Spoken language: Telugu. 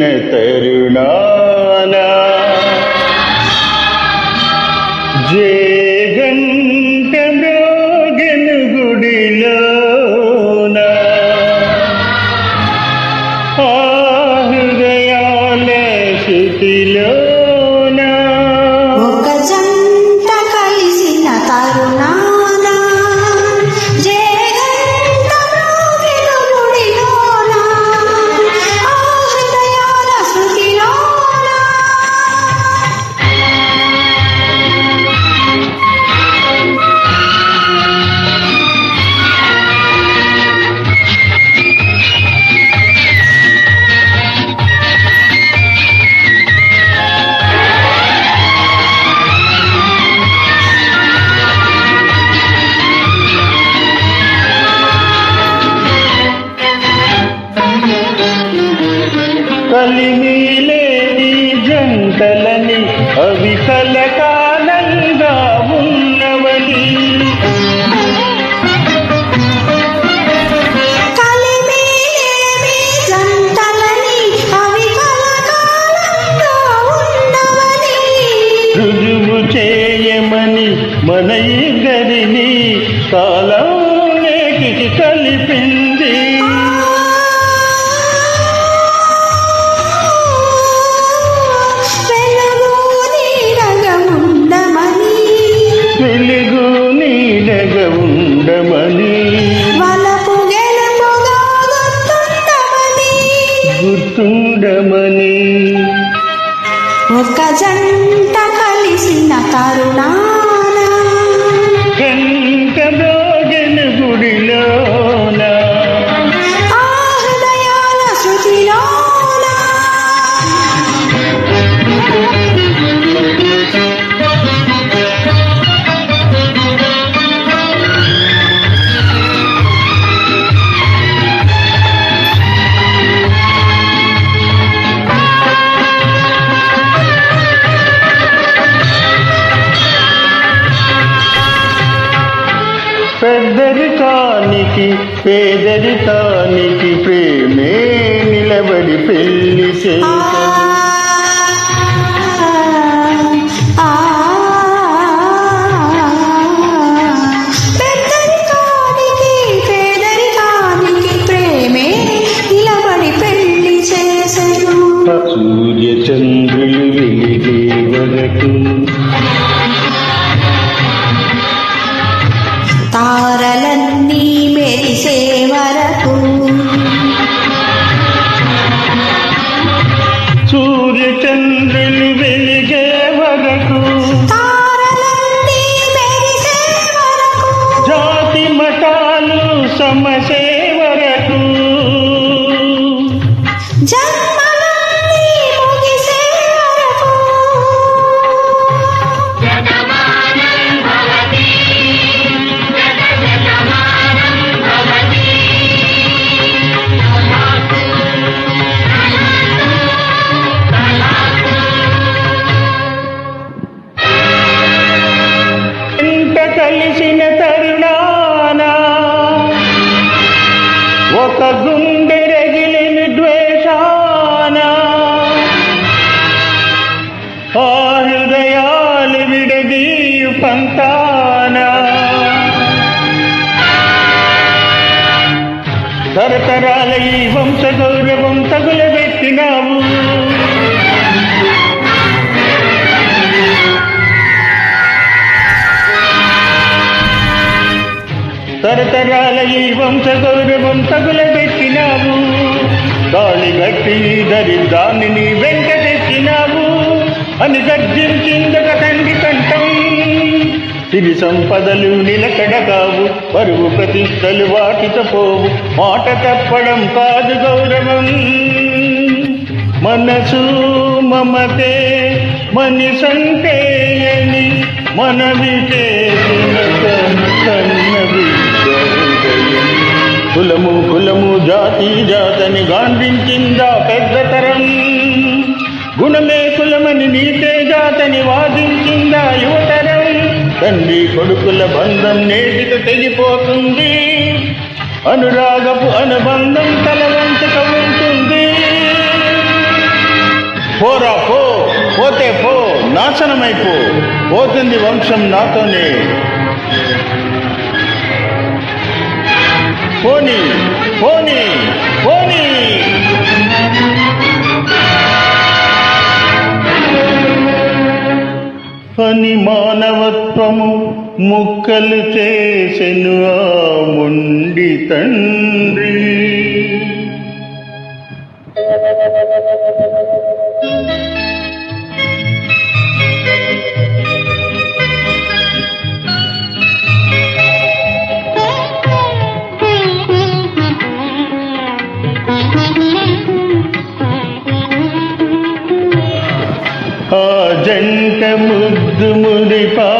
తరుణాన జేగంట జంటలని అవి కలకాలంగా ఉన్నవని కలిమిలేని జంటలని అవి కలకాలంగా ఉన్నవని. రుజువు చేయమని మన ఇద్దరిని కాలం ఒక పెద్దరికానికి పేదరికానికి ప్రేమే నిలబడి పెళ్ళి చేసి తారలన్నీ మెరిసే వరకు. సూర్య చంద్రులు వెలిగే వరకు. జాతి మతాలు సమసే కలిసిన తరుణాన ఒక గుండె రగిలిన ద్వేషాన ఆ హృదయాలు విడదీయు పంతాన. తరతరాల ఈ వంశ తరతరాల ఈ వంశ గౌరవం తగులబెట్టినావు గాలి గట్టి దరిద్రాన్ని నీ వెంట తెచ్చినావు. అని గర్జించిందట తండ్రి కంఠం. సిరి సంపదలు నిలకడగావు. పరువు ప్రతిష్టలు వాటితో పోవు. మాట తప్పడం కాదు గౌరవం. మనసు మమతే మనిషంటే అని మనవి చేసిన జాతని గాంధించిందా పెద్దతరం. గుణమే కులమని నీతే జాతని వాదించిందా యువతరం. తండ్రి కొడుకుల బంధం నేటిక తెగిపోతుంది. అనురాగపు అనుబంధం తలవంచక ఉంటుంది. పోరా పో పోతే పో నాశనమైపో పోతుంది వంశం నాతోనే. పోనీ. పోనీ పోనీ అని మానవత్వము ముక్కలు చేసెను ఆ ముండి తండ్రి. முடி பா